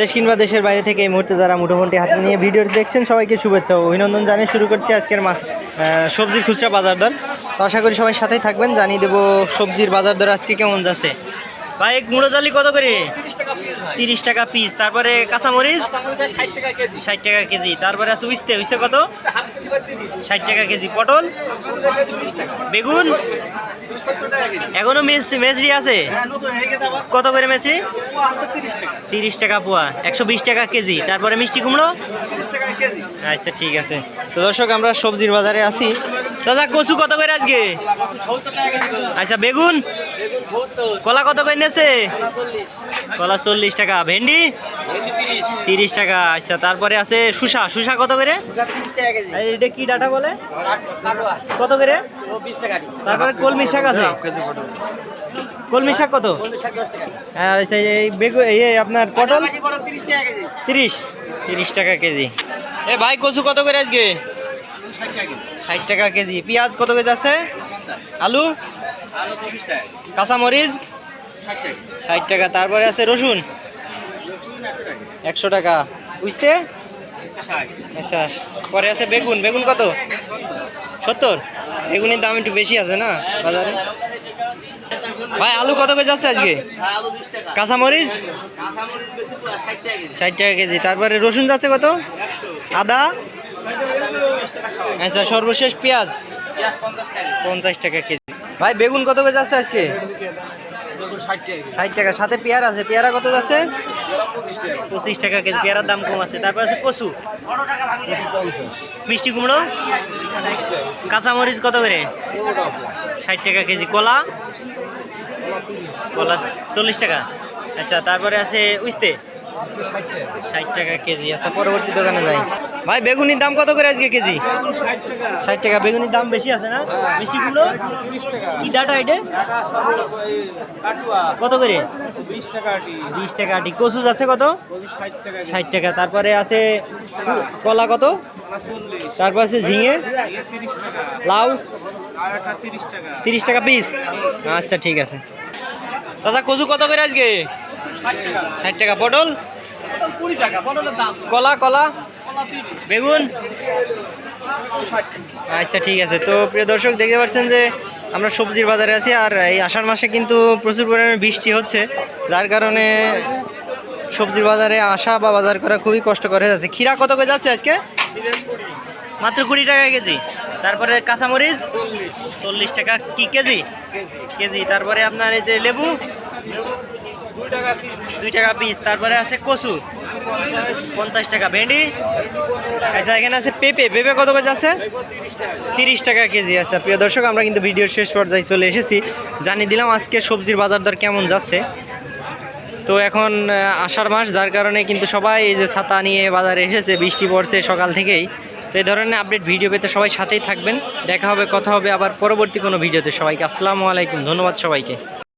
দেশ কিংবা দেশের বাইরে থেকে এই মুহূর্তে যারা মুঠোফোনটি হাতে নিয়ে ভিডিওটি দেখছেন, সবাইকে শুভেচ্ছা অভিনন্দন জানিয়ে শুরু করছি আজকের মাছ সবজির খুচরা বাজার দর তো আশা করি সবাই সাথেই থাকবেন। জানিয়ে দেবো সবজির বাজার দর আজকে কেমন যাচ্ছে। ভাই মুড়ো জালি কত করে? তিরিশ টাকা পিস তারপরে কাঁচামরিচ? ষাট টাকা কেজি। তারপরে আছে উইস্তে। উইস্তে কত? ষাট টাকা কেজি। পটল? বেগুন? এখনও মেস মেসরি আছে? কত করে মেসরি? তিরিশ টাকা। পোয়া। একশো বিশ টাকা কেজি। তারপরে মিষ্টি কুমড়ো? আচ্ছা ঠিক আছে। তো দর্শক আমরা সবজির বাজারে আছি। দাদা কচু কত করে আজকে? আচ্ছা বেগুন? কলা কত করে নিয়েছে? কলা চল্লিশ টাকা। ভেন্ডি? তিরিশ টাকা। আচ্ছা তারপরে আছে শুষা শুষা কত করে? এটা কি ডাটা বলে? কত করে? তারপরে কলমি শাক আছে। কলমি শাক কত? আর আচ্ছা, এই বেগুন এই আপনার পটল? তিরিশ। তিরিশ টাকা কেজি। এ ভাই কচু কত করে আজকে? ষাট টাকা কেজি। পেঁয়াজ কত কেজি আছে? আলু? কাঁচামরিচ? ষাট টাকা। তারপরে আছে রসুন? একশো টাকা। বুঝতে আচ্ছা পরে আছে বেগুন। বেগুন কত? সত্তর। বেগুনের দাম একটু বেশি আছে না বাজারে? ভাই আলু কত কেজি আছে আজকে? কাঁচামরিচ? ষাট টাকা কেজি। তারপরে রসুন যাচ্ছে কত? আদা? আচ্ছা সর্বশেষ পেঁয়াজ? পঞ্চাশ টাকা কেজি। ভাই, বেগুন কত করে যাচ্ছে আজকে? ষাট টাকা। সাথে পেয়ারা আছে। পেয়ারা কত যাচ্ছে? পঁচিশ টাকা কেজি। পেয়ারার দাম কম আছে। তারপর আছে কচু। মিষ্টি কুমড়ো? কাঁচামরিচ কত করে? ষাট টাকা কেজি। কলা? কলা চল্লিশ টাকা। আচ্ছা তারপরে আছে উইস্তে ষাট টাকা কেজি। আচ্ছা পরবর্তী দোকানে যাই। ভাই, বেগুনির দাম কত করে আজকে কেজি? ষাট টাকা। বেগুনির দাম বেশি আছে না? ডাটা এটা? কত করে? বিশ টাকা আটি। কচু আছে কত? ষাট টাকা। তারপরে আছে কলা কত? তারপর আছে ঝিঙে? লাউ? তিরিশ টাকা পিস? আচ্ছা ঠিক আছে। দাদা, কচু কত করে আজকে? ষাট টাকা। পটল? কলা কলা? বেগুন? আচ্ছা ঠিক আছে। তো প্রিয় দর্শক, দেখতে পাচ্ছেন যে আমরা সবজির বাজারে আছি আর এই আষাঢ় মাসে কিন্তু প্রচুর পরিমাণে বৃষ্টি হচ্ছে। যার কারণে সবজির বাজারে আসা বা বাজার করা খুবই কষ্টকর হয়ে যাচ্ছে। খিরা কত করে যাচ্ছে আজকে? মাত্র কুড়ি টাকা কেজি। তারপরে কাঁচামরিচ? চল্লিশ টাকা কি কেজি? কেজি। তারপরে আপনার এই যে লেবু? দুই টাকা পিস। তারপরে আছে কচু। পঞ্চাশ টাকা ভেন্ডি। আচ্ছা এখানে আছে পেঁপে। পেঁপে কত করে আছে তিরিশ টাকা কেজি। আছে প্রিয় দর্শক, আমরা কিন্তু ভিডিওর শেষ পর্যায়ে চলে এসেছি। জানিয়ে দিলাম আজকে সবজির বাজার দর কেমন যাচ্ছে। তো এখন আষাঢ় মাস, যার কারণে কিন্তু সবাই এই যে ছাতা নিয়ে বাজারে এসেছে, বৃষ্টি পড়ছে সকাল থেকেই। তো এই ধরনের আপডেট ভিডিও পেতে সবাই সাথেই থাকবেন। দেখা হবে, কথা হবে আবার পরবর্তী কোনো ভিডিওতে সবাইকে। আসসালামু আলাইকুম, ধন্যবাদ সবাইকে।